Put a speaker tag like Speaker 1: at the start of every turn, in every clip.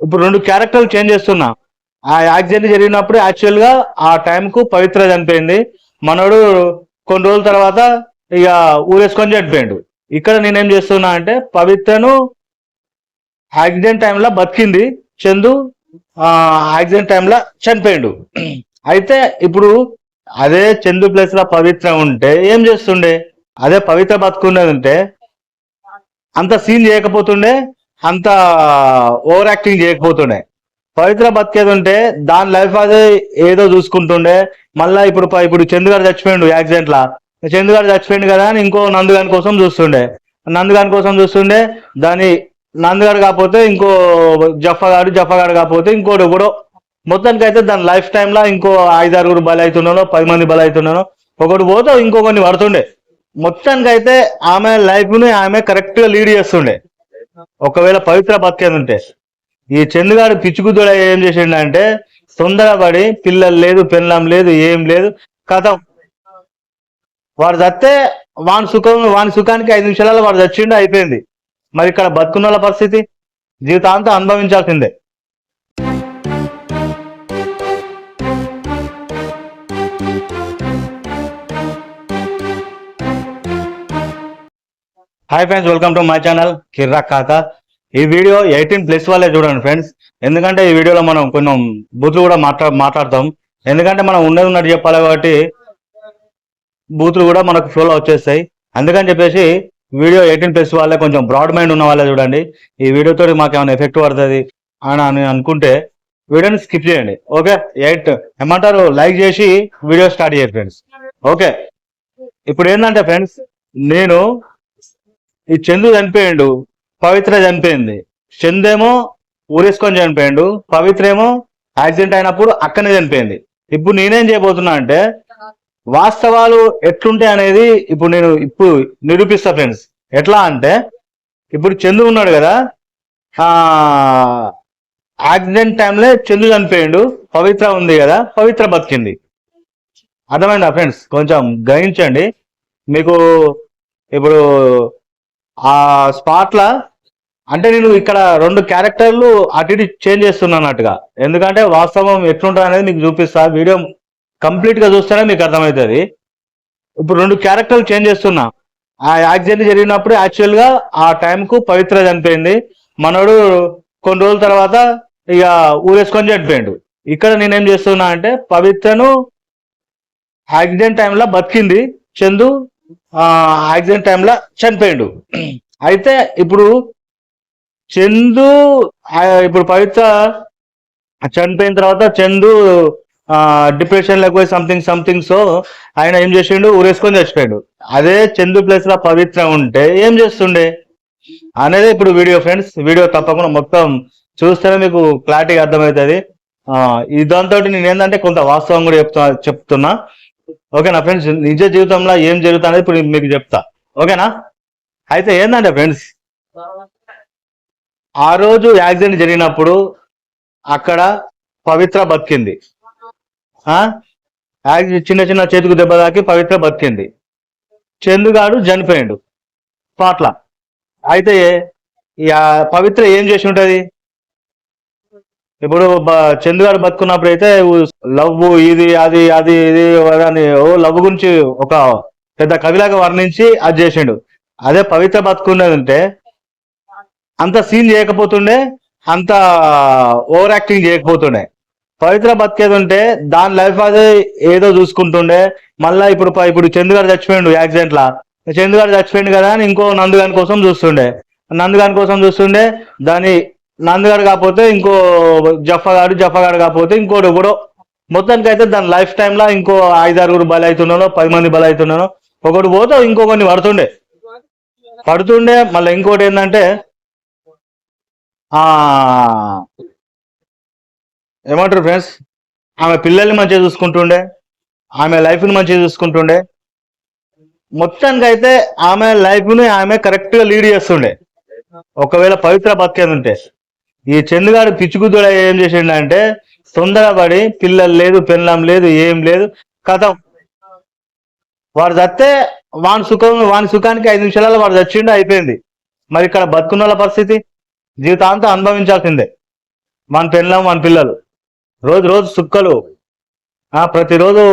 Speaker 1: ఇప్పుడు రెండు క్యారెక్టర్లు చేంజ్ చేస్తున్నా. ఆ యాక్సిడెంట్ జరిగినప్పుడు యాక్చువల్గా ఆ టైంకు పవిత్ర చనిపోయింది. మనోడు కొన్ని రోజుల తర్వాత ఇక ఊరేసుకొని చనిపోయాడు. ఇక్కడ నేనేం చేస్తున్నా అంటే పవిత్రను యాక్సిడెంట్ టైంలో బతికింది. చందు ఆ యాక్సిడెంట్ టైంలో చనిపోయాడు. అయితే ఇప్పుడు అదే చందు ప్లేస్లో పవిత్ర ఉంటే ఏం చేస్తుండే? అదే పవిత్ర బతుకున్నది ఉంటే అంత సీన్ చేయకపోతుండే. అంత ఓవర్ యాక్టింగ్ చేయకపోతుండే. పవిత్ర బతికేది ఉంటే దాని లైఫ్ అదే ఏదో చూసుకుంటుండే. మళ్ళా ఇప్పుడు ఇప్పుడు చందు గారు చచ్చిపోయిండు యాక్సిడెంట్ లా చందు గారు చచ్చిపోయిండు కదా అని ఇంకో నందుగాని కోసం చూస్తుండే. నందుగాని కోసం చూస్తుండే. దాని నందుగాడు కాకపోతే ఇంకో జఫగాడు జఫగాడు కాకపోతే ఇంకోటి కూడా మొత్తానికి అయితే దాని లైఫ్ టైమ్ లా ఇంకో ఐదారుగురు బలి అవుతున్నానో పది మంది బలి అవుతున్నానో ఒకటి పోతే ఇంకొకరిని పడుతుండే. మొత్తానికి అయితే ఆమె లైఫ్ని ఆమె కరెక్ట్గా లీడ్ చేస్తుండే. ఒకవేళ పవిత్ర బతికేది ఉంటే. ఈ చంద్రగాడు పిచ్చుకుద్దుడు ఏం చేసిండు అంటే తొందరపడి పిల్లలు లేదు పెళ్ళం లేదు ఏం లేదు కథ వాడు చస్తే వాని సుఖం వాని సుఖానికి ఐదు నిమిషాలలో వాడు చచ్చిండు అయిపోయింది. మరి ఇక్కడ బతుకున్న వాళ్ళ పరిస్థితి? జీవితాంతం అనుభవించాల్సిందే. Hi friends welcome to my channel కిర్రా ఖాతా ఈ వీడియో ఎయిటీన్ ప్లస్ వాళ్ళే చూడండి ఫ్రెండ్స్ ఎందుకంటే ఈ వీడియోలో మనం కొంచెం బూతులు కూడా మాట్లా మాట్లాడతాం. ఎందుకంటే మనం ఉండేది ఉన్నట్టు చెప్పాలి కాబట్టి బూతులు కూడా మనకు ఫ్లోలో వచ్చేస్తాయి. అందుకని చెప్పేసి వీడియో ఎయిటీన్ ప్లస్ వాళ్ళే కొంచెం బ్రాడ్ మైండ్ ఉన్న వాళ్ళే చూడండి. ఈ వీడియోతో మాకు ఏమైనా ఎఫెక్ట్ పడుతుంది అని అని అనుకుంటే వీడియోని స్కిప్ చేయండి. ఓకే ఎయిట్ ఏమంటారు? లైక్ చేసి వీడియో స్టార్ట్ చేయండి ఫ్రెండ్స్ ఓకే ఇప్పుడు ఏంటంటే ఫ్రెండ్స్ నేను ఈ చందు చనిపోయిండు పవిత్ర చనిపోయింది. చందేమో ఊరేసుకొని చనిపోయిండు పవిత్ర ఏమో యాక్సిడెంట్ అయినప్పుడు అక్కనే చనిపోయింది. ఇప్పుడు నేనేం చేయబోతున్నా అంటే వాస్తవాలు ఎట్లుంటాయి అనేది ఇప్పుడు నేను ఇప్పుడు నిరూపిస్తా ఫ్రెండ్స్. ఎట్లా అంటే ఇప్పుడు చందు ఉన్నాడు కదా ఆ యాక్సిడెంట్ టైంలో చందు చనిపోయిండు పవిత్ర ఉంది కదా పవిత్ర బతికింది. అర్థమైందా ఫ్రెండ్స్? కొంచెం గ్రహించండి మీకు ఇప్పుడు ఆ స్పాట్ల అంటే నేను ఇక్కడ రెండు క్యారెక్టర్లు అటు ఇటు చేంజ్ చేస్తున్నట్టుగా ఎందుకంటే వాస్తవం ఎట్లుంటుంది అనేది మీకు చూపిస్తా. వీడియో కంప్లీట్గా చూస్తేనే మీకు అర్థమవుతుంది. ఇప్పుడు రెండు క్యారెక్టర్లు చేంజ్ చేస్తున్నా. ఆ యాక్సిడెంట్ జరిగినప్పుడు యాక్చువల్గా ఆ టైంకు పవిత్ర చనిపోయింది. మనోడు కొన్ని రోజుల తర్వాత ఇక ఊరేసుకొని చనిపోయాడు. ఇక్కడ నేనేం చేస్తున్నా అంటే పవిత్రను యాక్సిడెంట్ టైంలో బతికింది. చందు యాక్సిడెంట్ టైంలో చనిపోయాడు. అయితే ఇప్పుడు చందు ఇప్పుడు పవిత్ర చనిపోయిన తర్వాత చందు డిప్రెషన్ లేకపోతే సంథింగ్ సంథింగ్ సో ఆయన ఏం చేసిండు? ఊరేసుకొని చచ్చిపోయాడు. అదే చందు ప్లేస్లో పవిత్ర ఉంటే ఏం చేస్తుండే? అనేది ఇప్పుడు వీడియో ఫ్రెండ్స్ వీడియో తప్పకుండా మొత్తం చూస్తేనే మీకు క్లారిటీగా అర్థమవుతుంది. ఆ, ఈ నేను ఏంటంటే కొంత వాస్తవం కూడా చెప్తున్నా చెప్తున్నా. ఓకేనా ఫ్రెండ్స్? నిజ జీవితంలో ఏం జరుగుతుంది ఇప్పుడు మీకు చెప్తా. ఓకేనా? అయితే ఏంటంటే ఫ్రెండ్స్ ఆ రోజు యాక్సిడెంట్ జరిగినప్పుడు అక్కడ పవిత్ర బతికింది. ఆ? యాక్సి- చిన్న చిన్న చేతుకు దెబ్బ తాకి పవిత్ర బతికింది. చందుగాడు చనిపోయిండు. పాట్ల. అయితే ఈ పవిత్ర ఏం చేసి ఉంటుంది? ఇప్పుడు బ- చందుగాడు బతుకున్నప్పుడు అయితే లవ్ ఇది అది అది ఇది అని ఓ లవ్ గురించి ఒక పెద్ద కవిలాగా వర్ణించి అది చేసిండు. అదే పవిత్ర బతుకున్నది అంత సీన్ చేయకపోతుండే అంత ఓవర్ యాక్టింగ్ చేయకపోతుండే. పవిత్ర బతికేది ఉంటే దాని లైఫ్ అదే ఏదో చూసుకుంటుండే. మళ్ళా ఇప్పుడు ఇప్పుడు చందుగారు చచ్చిపోయిండు యాక్సిడెంట్ లా చందు గారు చచ్చిపోయిండు కదా అని ఇంకో నందుగాని కోసం చూస్తుండే. నందుగాని కోసం చూస్తుండే దాని నందగాడు కాకపోతే ఇంకో జఫగాడు జఫగాడు కాకపోతే ఇంకోటి కూడా. మొత్తానికి అయితే దాని లైఫ్ టైమ్ ఇంకో ఐదారుగురు బలి అవుతున్నానో పది మంది బలి అవుతున్నానో ఒకటి పోతే ఇంకొకరిని పడుతుండే. పడుతుండే మళ్ళీ ఇంకోటి ఏంటంటే ఆ ఏమంటారు ఫ్రెండ్స్? ఆమె పిల్లల్ని మంచిగా చూసుకుంటుండే ఆమె లైఫ్ని మంచిగా చూసుకుంటుండే. మొత్తానికి అయితే ఆమె లైఫ్ని ఆమె కరెక్ట్గా లీడ్ చేస్తుండే. ఒకవేళ పవిత్ర బతికేది ఉంటే ఈ చందుగాడు పిచ్చుకుద్దుడు ఏం చేసిండు అంటే తొందరపడి పిల్లలు లేదు పెళ్ళం లేదు ఏం లేదు కథ. వాడు చస్తే వాని సుఖం వాని సుఖానికి ఐదు నిమిషాలలో వాడు చచ్చిండు అయిపోయింది. మరి ఇక్కడ బతుకున్న వాళ్ళ పరిస్థితి? జీవితాంతం అనుభవించాల్సిందే. మన పెళ్ళం మన పిల్లలు. రోజు రోజు సుక్కలు. ఆ ప్రతిరోజు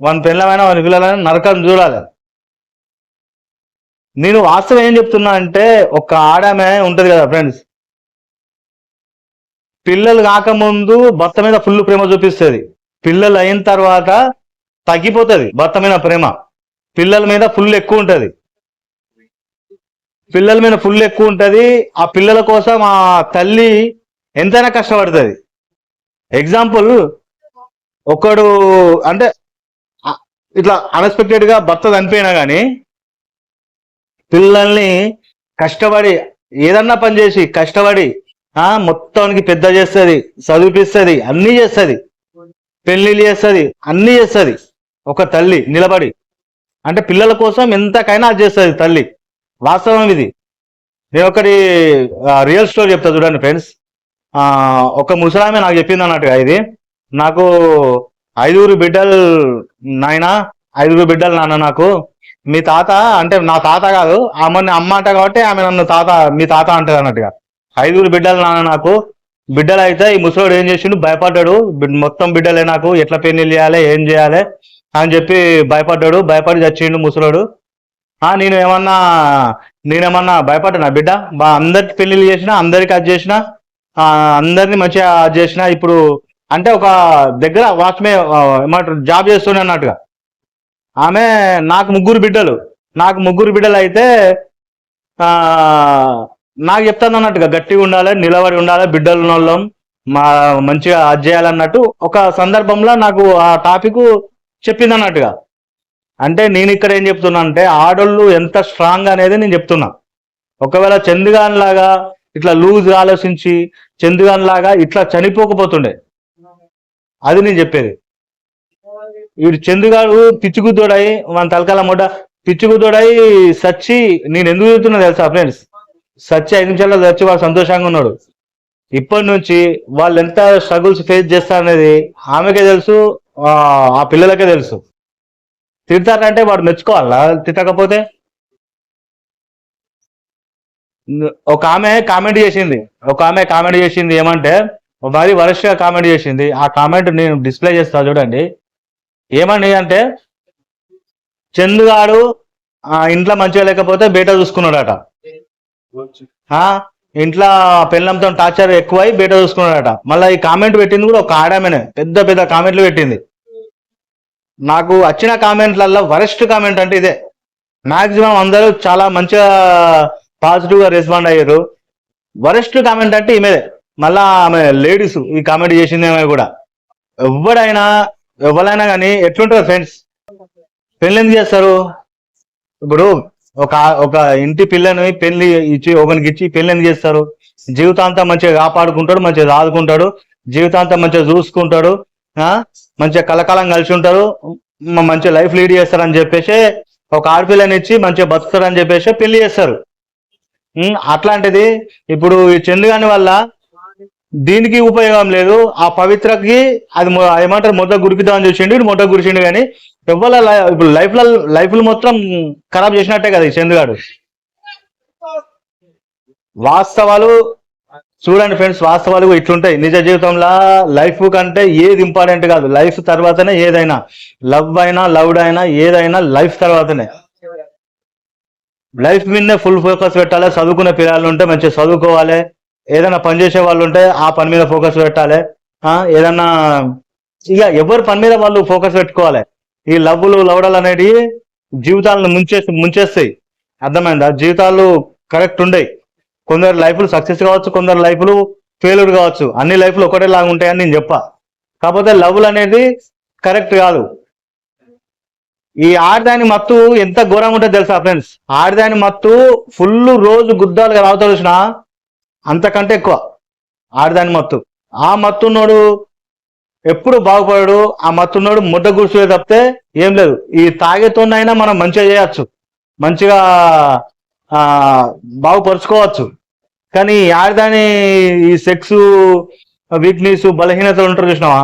Speaker 1: మన పెళ్ళమైనా మన పిల్లలైనా నరకం చూడాలి. నేను వాస్తవం ఏం చెప్తున్నా అంటే ఒక ఆడామె ఉంటది కదా ఫ్రెండ్స్. పిల్లలు కాకముందు భర్త మీద ఫుల్ ప్రేమ చూపిస్తుంది. పిల్లలు అయిన తర్వాత తగ్గిపోతుంది భర్త మీద ప్రేమ. పిల్లల మీద ఫుల్ ఎక్కువ ఉంటుంది. పిల్లల మీద ఫుల్ ఎక్కువ ఉంటుంది. ఆ పిల్లల కోసం ఆ తల్లి ఎంతైనా కష్టపడుతుంది. ఎగ్జాంపుల్ ఒకడు అంటే ఇట్లా అన్ఎక్స్పెక్టెడ్గా భర్త చనిపోయినా కానీ పిల్లల్ని కష్టపడి ఏదన్నా పని చేసి కష్టపడి మొత్తానికి పెద్ద చేస్తుంది చదివిపిస్తుంది అన్ని చేస్తుంది. పెళ్ళిళ్ళు చేస్తుంది అన్ని చేస్తుంది. ఒక తల్లి నిలబడి. అంటే పిల్లల కోసం ఎంతకైనా అది చేస్తుంది తల్లి. వాస్తవం ఇది. నేను ఒకటి రియల్ స్టోరీ చెప్తా చూడండి ఫ్రెండ్స్ ఒక ముసలామె నాకు చెప్పింది అన్నట్టుగా ఇది. నాకు ఐదుగురు బిడ్డలు నాయన ఐదుగురు బిడ్డలు నాన్న నాకు. మీ తాత అంటే నా తాత కాదు ఆమె అమ్మ అంట కాబట్టి ఆమె నన్ను తాత మీ తాత అంటది అన్నట్టుగా. ఐదుగురు బిడ్డలు నాన్న నాకు. బిడ్డలు అయితే ఈ ముసలోడు ఏం చేసిండు? భయపడ్డాడు. మొత్తం బిడ్డలే నాకు. ఎట్లా పెళ్ళి చేయాలి? ఏం చేయాలి? అని చెప్పి భయపడ్డాడు. భయపడి చచ్చిండు ముసలోడు. ఆ నేను ఏమన్నా నేనేమన్నా భయపడ్డా బిడ్డ? మా అందరికి పెళ్ళిళ్ళు చేసిన అందరికి అది చేసిన అందరినీ అందరిని మంచిగా అది చేసిన ఇప్పుడు అంటే ఒక దగ్గర వాచ్మే ఏమంటారు జాబ్ చేస్తుండే అన్నట్టుగా. ఆమె నాకు ముగ్గురు బిడ్డలు. నాకు ముగ్గురు బిడ్డలు అయితే నాకు చెప్తాను అన్నట్టుగా గట్టిగా ఉండాలి నిలబడి ఉండాలి బిడ్డలు ఉన్నోళ్ళం మా మంచిగా అది చేయాలన్నట్టు ఒక సందర్భంలో నాకు ఆ టాపిక్ చెప్పింది అన్నట్టుగా. అంటే నేను ఇక్కడ ఏం చెప్తున్నా అంటే ఆడోళ్ళు ఎంత స్ట్రాంగ్ అనేది నేను చెప్తున్నా. ఒకవేళ చందుగాన్ లాగా ఇట్లా లూజ్ ఆలోచించి చందుగాన్ లాగా ఇట్లా చనిపోకపోతుండే. అది నేను చెప్పేది. వీడు చందుగాడు పిచ్చుకుతోడై మన తలకాల మొట్ట పిచ్చుకుతోడై సచ్చి నేను ఎందుకు చెప్తున్నా తెలుసా ఫ్రెండ్స్ సచ్చి ఐదు నిమిషాల్లో చచ్చి వాడు సంతోషంగా ఉన్నాడు. ఇప్పటి నుంచి వాళ్ళు ఎంత స్ట్రగుల్స్ ఫేస్ చేస్తారనేది ఆమెకే తెలుసు ఆ పిల్లలకే తెలుసు. తిడతారంటే వాడు మెచ్చుకోవాలా? తిట్టకపోతే? ఒక ఆమె కామెంట్ చేసింది. ఒక ఆమె కామెంట్ చేసింది ఏమంటే మరి వరస్ట్గా కామెంట్ చేసింది. ఆ కామెంట్ నేను డిస్ప్లే చేస్తా చూడండి. ఏమని అంటే చందుగాడు ఇంట్లో మంచిగా లేకపోతే బయట చూసుకున్నాడట. ఇంట్లో పెళ్ళంతో టార్చర్ ఎక్కువై బయట చూసుకున్నాడట. మళ్ళీ ఈ కామెంట్ పెట్టింది కూడా ఒక ఆడామెనే పెద్ద పెద్ద కామెంట్లు పెట్టింది. నాకు వచ్చిన కామెంట్లలో వరెస్ట్ కామెంట్ అంటే ఇదే. మాక్సిమం అందరూ చాలా మంచిగా పాజిటివ్గా రెస్పాండ్ అయ్యారు. వరెస్ట్ కామెంట్ అంటే ఈమెదే. మళ్ళా ఆమె లేడీస్ ఈ కామెంట్ చేసింది ఆమె కూడా. ఎవడైనా ఎవరైనా కానీ ఎట్లుంటారు ఫ్రెండ్స్ పెళ్ళి ఎందుకు చేస్తారు? ఇప్పుడు ఒక ఒక ఇంటి పిల్లని పెళ్ళి ఇచ్చి ఒకరికి ఇచ్చి పెళ్ళి ఎందుకు చేస్తారు? జీవితాంతం మంచిగా కాపాడుకుంటాడు మంచిగా ఆదుకుంటాడు జీవితాంతం మంచిగా చూసుకుంటాడు ఆ? మంచిగా కలకాలం కలిసి ఉంటారు మంచి మంచిగా లైఫ్ లీడ్ చేస్తారని చెప్పేసి ఒక ఆడపిల్లని ఇచ్చి మంచిగా బతుకుతారని చెప్పేసి పెళ్ళి చేస్తారు. అట్లాంటిది ఇప్పుడు ఈ చందుగాని వల్ల దీనికి ఉపయోగం లేదు. ఆ పవిత్రకి అది ఏమంటారు మొదట గురికిద్దామని చూసిండు మొదట గురిచిండు కానీ ఎవ్వల ఇప్పుడు లైఫ్లో లైఫ్ మొత్తం ఖరాబ్ చేసినట్టే కదా ఈ చందుగాడు. వాస్తవాలు చూడండి ఫ్రెండ్స్ వాస్తవాలు ఇట్లుంటాయి. నిజ జీవితంలో లైఫ్ కంటే ఏది ఇంపార్టెంట్ కాదు. లైఫ్ తర్వాతనే ఏదైనా లవ్ అయినా లవ్డ్ అయినా ఏదైనా లైఫ్ తర్వాతనే. లైఫ్ మీదనే ఫుల్ ఫోకస్ పెట్టాలి చదువుకునే పిల్లలు ఉంటే మంచిగా చదువుకోవాలి. ఏదైనా పని చేసే వాళ్ళు ఉంటే ఆ పని మీద ఫోకస్ పెట్టాలి. ఆ ఏదన్నా ఇక ఎవరి పని మీద వాళ్ళు ఫోకస్ పెట్టుకోవాలి? ఈ లవ్లు లవడలు అనేది జీవితాలను ముంచేసి ముంచేస్తాయి. అర్థమైందా? జీవితాలు కరెక్ట్ ఉండేవి కొందరు లైఫ్లు సక్సెస్ కావచ్చు కొందరు లైఫ్లు ఫెయిల్యూర్ కావచ్చు. అన్ని లైఫ్లు ఒకటేలాగా ఉంటాయని నేను చెప్పా. కాకపోతే లవ్లు అనేది కరెక్ట్ కాదు. ఈ ఆడదాని మత్తు ఎంత ఘోరంగా ఉంటుందో తెలుసా ఫ్రెండ్స్? ఆడదాని మత్తు ఫుల్ రోజు గుద్దాలుగా రావుతాడు చూసిన అంతకంటే ఎక్కువ ఆడదాని మత్తు. ఆ మత్తున్నోడు ఎప్పుడు బాగుపడాడు ఆ మత్తున్నోడు ముద్ద కూర్చునే తప్పితే ఏం లేదు. ఈ తాగేతోనైనా మనం మంచిగా చేయొచ్చు. మంచిగా బాగుపరుచుకోవచ్చు. కానీ ఆడదాని ఈ సెక్స్ వీక్నెస్ బలహీనతలు ఉంటారు చూసినావా?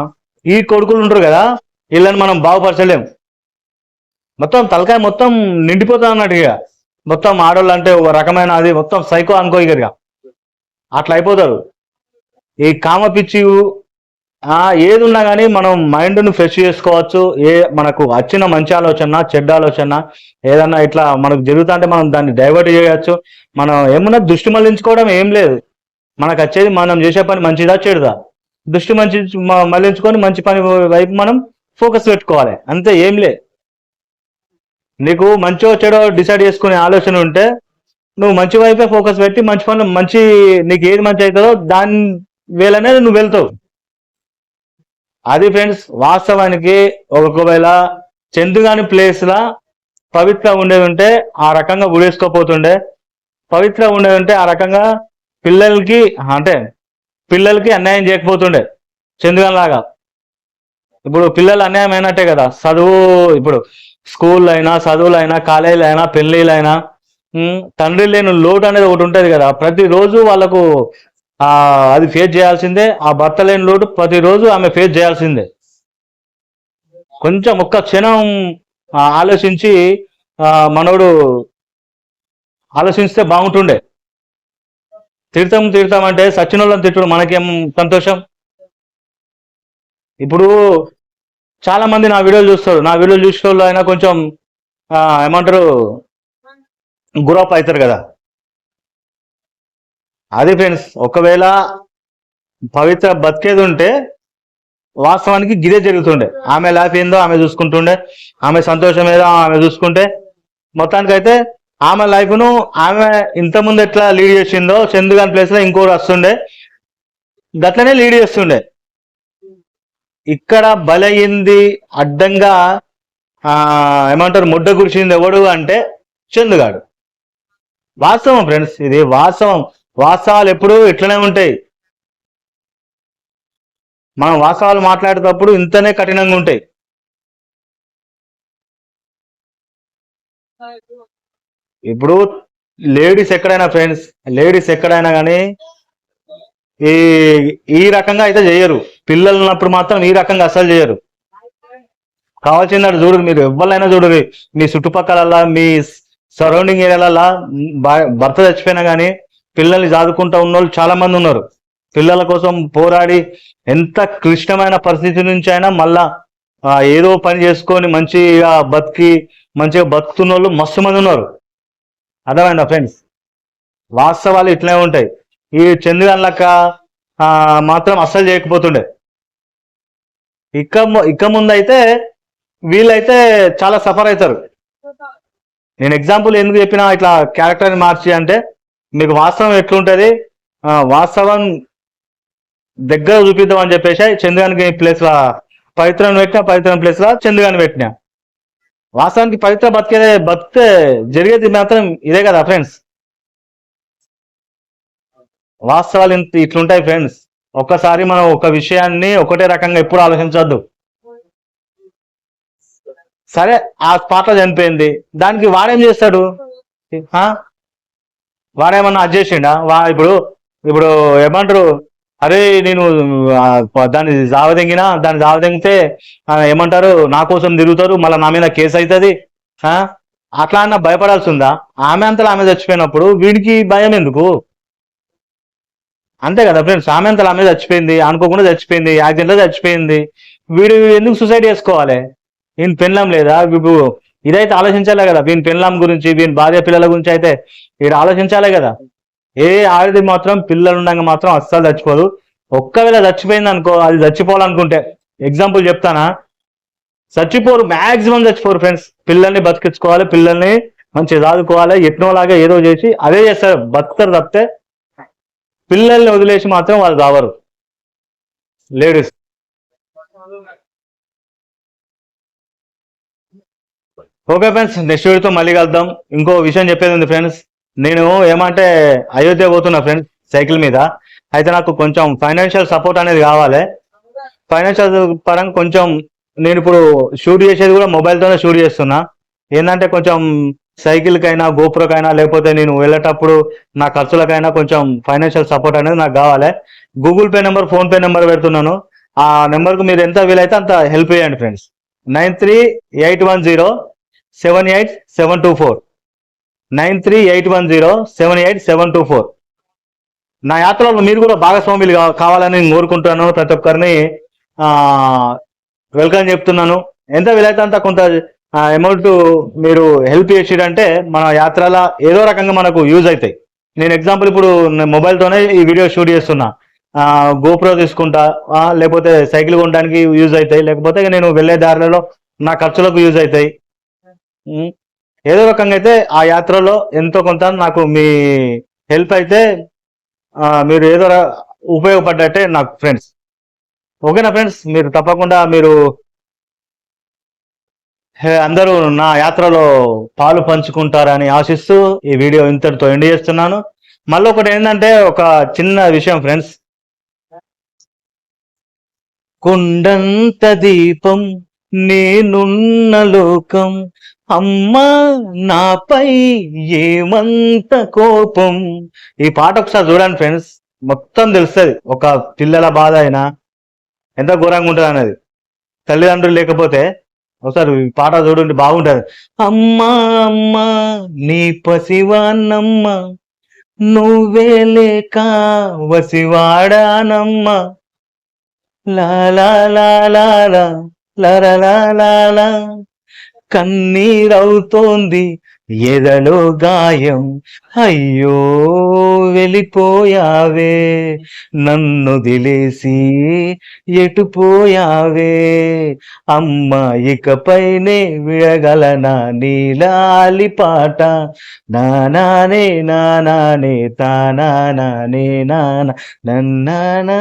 Speaker 1: ఈ కొడుకులు ఉంటారు కదా వీళ్ళని మనం బాగుపరచలేము మొత్తం తలకాయ మొత్తం నిండిపోతా అన్నట్టు ఇక. మొత్తం ఆడోళ్ళు అంటే ఒక రకమైన అది మొత్తం సైకో అనుకో ఇక. ఇక. అట్లా అయిపోతారు. ఈ కామ పిచ్చి ఏది ఉన్నా కానీ మనం మైండ్ను ఫ్రెష్ చేసుకోవచ్చు. ఏ మనకు వచ్చిన మంచి ఆలోచన చెడ్డ ఆలోచన ఏదన్నా ఇట్లా మనకు జరుగుతుంటే మనం దాన్ని డైవర్ట్ చేయవచ్చు మనం ఏమన్నా దృష్టి మళ్ళించుకోవడం ఏం లేదు. మనకు వచ్చేది మనం చేసే పని మంచిదా చెడుదా? దృష్టి మంచి మళ్ళించుకొని మళ్ళించుకొని మంచి పని వైపు మనం ఫోకస్ పెట్టుకోవాలి. అంతే ఏం లే. నీకు మంచో చెడో డిసైడ్ చేసుకునే ఆలోచన ఉంటే నువ్వు మంచి వైపే ఫోకస్ పెట్టి మంచి పనులు మంచి నీకు ఏది మంచి అవుతుందో దాని వేలనే నువ్వు వెళ్తావు. అది ఫ్రెండ్స్ వాస్తవానికి ఒకవేళ చందుగాని ప్లేస్ లా పవిత్ర ఉండేది ఉంటే ఆ రకంగా గుడేసుకోపోతుండే. పవిత్ర ఉండేది ఉంటే ఆ రకంగా పిల్లలకి అంటే పిల్లలకి అన్యాయం చేయకపోతుండే. చందుగాని లాగా ఇప్పుడు పిల్లలు అన్యాయం అయినట్టే కదా. చదువు ఇప్పుడు స్కూల్ అయినా చదువులు అయినా కాలేజీలు అయినా పెళ్ళిళ్ళు అయినా తండ్రి లేని లోటు అనేది ఒకటి ఉంటుంది కదా. ప్రతిరోజు వాళ్ళకు అది ఫేస్ చేయాల్సిందే. ఆ భర్త లేని లోటు ప్రతిరోజు ఆమె ఫేస్ చేయాల్సిందే. కొంచెం ఒక్క క్షణం ఆలోచించి మనోడు ఆలోచిస్తే బాగుంటుండే. తిడతాం తిడతాం అంటే సచినోళ్ళని తిట్టడం మనకేం సంతోషం? ఇప్పుడు చాలా మంది నా వీడియోలు చూస్తారు. నా వీడియోలు చూసిన వాళ్ళు అయినా కొంచెం ఏమంటారు గురప్ అవుతారు కదా. అది ఫ్రెండ్స్ ఒకవేళ పవిత్ర బతికేది ఉంటే వాస్తవానికి గిదే జరుగుతుండే. ఆమె లైఫ్ ఏందో ఆమె చూసుకుంటుండే. ఆమె సంతోషం ఏదో ఆమె చూసుకుంటే మొత్తానికైతే ఆమె లైఫ్ను ఆమె ఇంతకుముందు ఎట్లా లీడ్ చేసిందో చందుగాని ప్లేస్లో ఇంకోటి వస్తుండే. గట్లనే లీడ్ చేస్తుండే. ఇక్కడ బలయింది అడ్డంగా ఆ ఏమంటారు ముడ్డ కురిచింది ఎవడు అంటే చందుగాడు. వాస్తవం ఫ్రెండ్స్ ఇది వాస్తవం. వాస్తవాలు ఎప్పుడు ఇట్లనే ఉంటాయి. మనం వాస్తవాలు మాట్లాడేటప్పుడు ఇంతనే కఠినంగా ఉంటాయి. ఇప్పుడు లేడీస్ ఎక్కడైనా ఫ్రెండ్స్ లేడీస్ ఎక్కడైనా కానీ ఈ ఈ రకంగా అయితే చేయరు. పిల్లలు ఉన్నప్పుడు మాత్రం ఈ రకంగా అసలు చేయరు. కావాల్సింది చూడరు మీరు ఎవరైనా చూడరు మీ చుట్టుపక్కల మీ సరౌండింగ్ ఏరియాలలో భర్త చచ్చిపోయినా కానీ పిల్లల్ని చదువుకుంటూ ఉన్నోళ్ళు చాలా మంది ఉన్నారు. పిల్లల కోసం పోరాడి ఎంత క్లిష్టమైన పరిస్థితి నుంచి అయినా మళ్ళా ఏదో పని చేసుకొని మంచిగా బతికి మంచిగా బతుకుతున్న వాళ్ళు మస్తు మంది ఉన్నారు. అర్థమైందా ఫ్రెండ్స్? వాస్తవాలు ఇట్లనే ఉంటాయి. ఈ చంద్రగాన్ మాత్రం అస్సలు చేయకపోతుండే. ఇక ఇక ముందు అయితే వీళ్ళైతే చాలా సఫర్ అవుతారు. నేను ఎగ్జాంపుల్ ఎందుకు చెప్పినా ఇట్లా క్యారెక్టర్ని మార్చి అంటే మీకు వాస్తవం ఎట్లుంటది? వాస్తవం దగ్గర చూపిద్దాం అని చెప్పేసి చంద్రగానికి ప్లేస్ లా పవిత్రం పెట్టిన పవిత్రం ప్లేస్ లా చంద్రగాని పెట్టిన. వాస్తవానికి పవిత్ర బతికే బతికే జరిగేది మాత్రం ఇదే కదా ఫ్రెండ్స్ వాస్తవాలు ఇంత ఇట్లుంటాయి ఫ్రెండ్స్ ఒక్కసారి మనం ఒక విషయాన్ని ఒకటే రకంగా ఎప్పుడు ఆలోచించవద్దు సరే ఆ స్పాట్ చనిపోయింది. దానికి వాడేం చేస్తాడు? వాడేమన్నా అది చేసిండా? వా ఇప్పుడు ఇప్పుడు ఏమంటారు? అరే నేను దాన్ని జావదెంగినా దాన్ని జావదెంగితే ఏమంటారు? నా కోసం తిరుగుతారు మళ్ళీ నా మీద కేసు అవుతుంది అట్లా అన్న భయపడాల్సి ఉందా? ఆమె అంతలా ఆమె చచ్చిపోయినప్పుడు వీడికి భయం ఎందుకు? అంతే కదా ఫ్రెండ్స్ ఆమె అంతలో ఆమె చచ్చిపోయింది అనుకోకుండా చచ్చిపోయింది యాక్సిడెంట్లో చచ్చిపోయింది వీడు ఎందుకు సూసైడ్ చేసుకోవాలి? ఈయన పెళ్ళం లేదా? ఇప్పుడు ఇదైతే ఆలోచించాలే కదా వీని పెళ్ళాం గురించి వీని భార్య పిల్లల గురించి అయితే వీడు ఆలోచించాలే కదా. ఏ ఆడది మాత్రం పిల్లలు ఉండగా మాత్రం అస్సలు చచ్చిపోదు. ఒక్కవేళ చచ్చిపోయింది అనుకో అది చచ్చిపోవాలనుకుంటే ఎగ్జాంపుల్ చెప్తానా? చచ్చిపోరు మాక్సిమం చచ్చిపోరు ఫ్రెండ్స్ పిల్లల్ని బతికించుకోవాలి పిల్లల్ని మంచిగా చదువుకోవాలి ఎట్నోలాగా ఏదో చేసి అదే చేస్తారు. బతుకుతారు తప్పితే పిల్లల్ని వదిలేసి మాత్రం వాళ్ళు రావరు. లేడీస్. ఓకే ఫ్రెండ్స్ నెక్స్ట్ వీడియోతో మళ్ళీ కలుద్దాం. ఇంకో విషయం చెప్పేది ఉంది ఫ్రెండ్స్. నేను ఏమంటే అయోధ్య పోతున్నా ఫ్రెండ్స్ సైకిల్ మీద. అయితే నాకు కొంచెం ఫైనాన్షియల్ సపోర్ట్ అనేది కావాలి. ఫైనాన్షియల్ పరంగా కొంచెం నేను ఇప్పుడు షూట్ చేసేది కూడా మొబైల్తోనే షూట్ చేస్తున్నా. ఏంటంటే కొంచెం సైకిల్కైనా గోపురకైనా లేకపోతే నేను వెళ్ళేటప్పుడు నా ఖర్చులకైనా కొంచెం ఫైనాన్షియల్ సపోర్ట్ అనేది నాకు కావాలి. Google Pay number PhonePe number పెడుతున్నాను. ఆ నెంబర్కు మీరు ఎంత వీలైతే అంత హెల్ప్ చేయండి friends. Nine three eight one zero seven eight seven two four nine three eight one zero seven eight seven two four నా యాత్రలో మీరు కూడా భాగస్వాములు కావాలని నేను కోరుకుంటున్నాను ప్రతి ఒక్కరిని. వెల్కమ్ చెప్తున్నాను. ఎంత వీలైతే అంత కొంత అమౌంట్ మీరు హెల్ప్ చేసిరంటే మన యాత్రల ఏదో రకంగా మనకు యూజ్ అవుతాయి. నేను ఎగ్జాంపుల్ ఇప్పుడు మొబైల్తోనే ఈ వీడియో షూట్ చేస్తున్నా. గోప్రో తీసుకుంటా లేకపోతే సైకిల్ కొనడానికి యూజ్ అవుతాయి. లేకపోతే నేను వెళ్ళే దారిలో నా ఖర్చులకు యూజ్ అవుతాయి. ఏదో రకంగా అయితే ఆ యాత్రలో ఎంతో కొంత నాకు మీ హెల్ప్ అయితే మీరు ఏదో ఉపయోగపడ్డట్టే నాకు ఫ్రెండ్స్. ఓకేనా ఫ్రెండ్స్ మీరు తప్పకుండా మీరు అందరూ నా యాత్రలో పాలు పంచుకుంటారని ఆశిస్తూ ఈ వీడియో ఇంతటితో ఎండ్ చేస్తున్నాను. మళ్ళీ ఒకటి ఏంటంటే ఒక చిన్న విషయం ఫ్రెండ్స్. కుండంత దీపం నేనున్న లోకం అమ్మా నాపై ఏమంత కోపం. ఈ పాట ఒకసారి చూడండి ఫ్రెండ్స్ మొత్తం తెలుస్తుంది. ఒక పిల్లల బాధ అయినా ఎంత ఘోరంగా ఉంటుంది అనేది. తల్లిదండ్రులు లేకపోతే ఒకసారి ఈ పాట చూడండి బాగుంటుంది. అమ్మా అమ్మా నీ పసివాన్నమ్మ నువ్వే లేక వసివాడానమ్మ. లా లా లా లా. లా కన్నీరవుతోంది ఎదలో గాయం. అయ్యో వెళ్ళిపోయావే. నన్ను దిలేసి ఎటుపోయావే. అమ్మ ఇకపైనే విడగలనా నీలాలి పాట? నానానే నానానే తానానే నానా నన్నా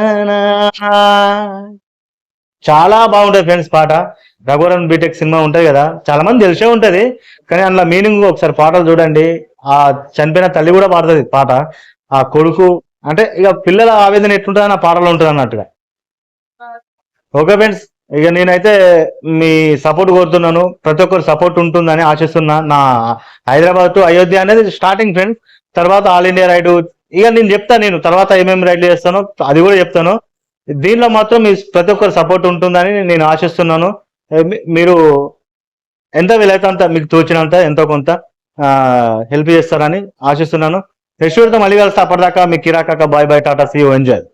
Speaker 1: చాలా బాగుంటుంది ఫ్రెండ్స్ పాట. రఘువరన్ బీటెక్ సినిమా ఉంటుంది కదా. చాలా మంది తెలిసే ఉంటుంది. కానీ అందులో మీనింగ్ ఒకసారి పాటలు చూడండి. ఆ చనిపోయిన తల్లి కూడా పాడుతుంది పాట. ఆ కొడుకు అంటే ఇక పిల్లల ఆవేదన ఎట్లుంటుంది ఆ పాటలు ఉంటుంది అన్నట్టుగా. ఓకే ఫ్రెండ్స్ ఇక నేనైతే మీ సపోర్ట్ కోరుతున్నాను. ప్రతి ఒక్కరు సపోర్ట్ ఉంటుందని ఆశిస్తున్నా. నా హైదరాబాద్ టు అయోధ్య అనేది స్టార్టింగ్ ఫ్రెండ్స్ తర్వాత ఆల్ ఇండియా రైడ్ ఇక నేను చెప్తాను నేను తర్వాత ఏమేమి రైడ్లు చేస్తానో అది కూడా చెప్తాను. దీనిలో మాత్రం మీ ప్రతి ఒక్కరు సపోర్ట్ ఉంటుందని నేను ఆశిస్తున్నాను. మీరు ఎంత వీలైతే అంత మీకు తోచినంత ఎంతో కొంత హెల్ప్ చేస్తారని ఆశిస్తున్నాను. యశ్వర్తో మళ్ళీ కలిస్తే అప్పటిదాకా మీ కిరాకాక bye bye tata see enjoy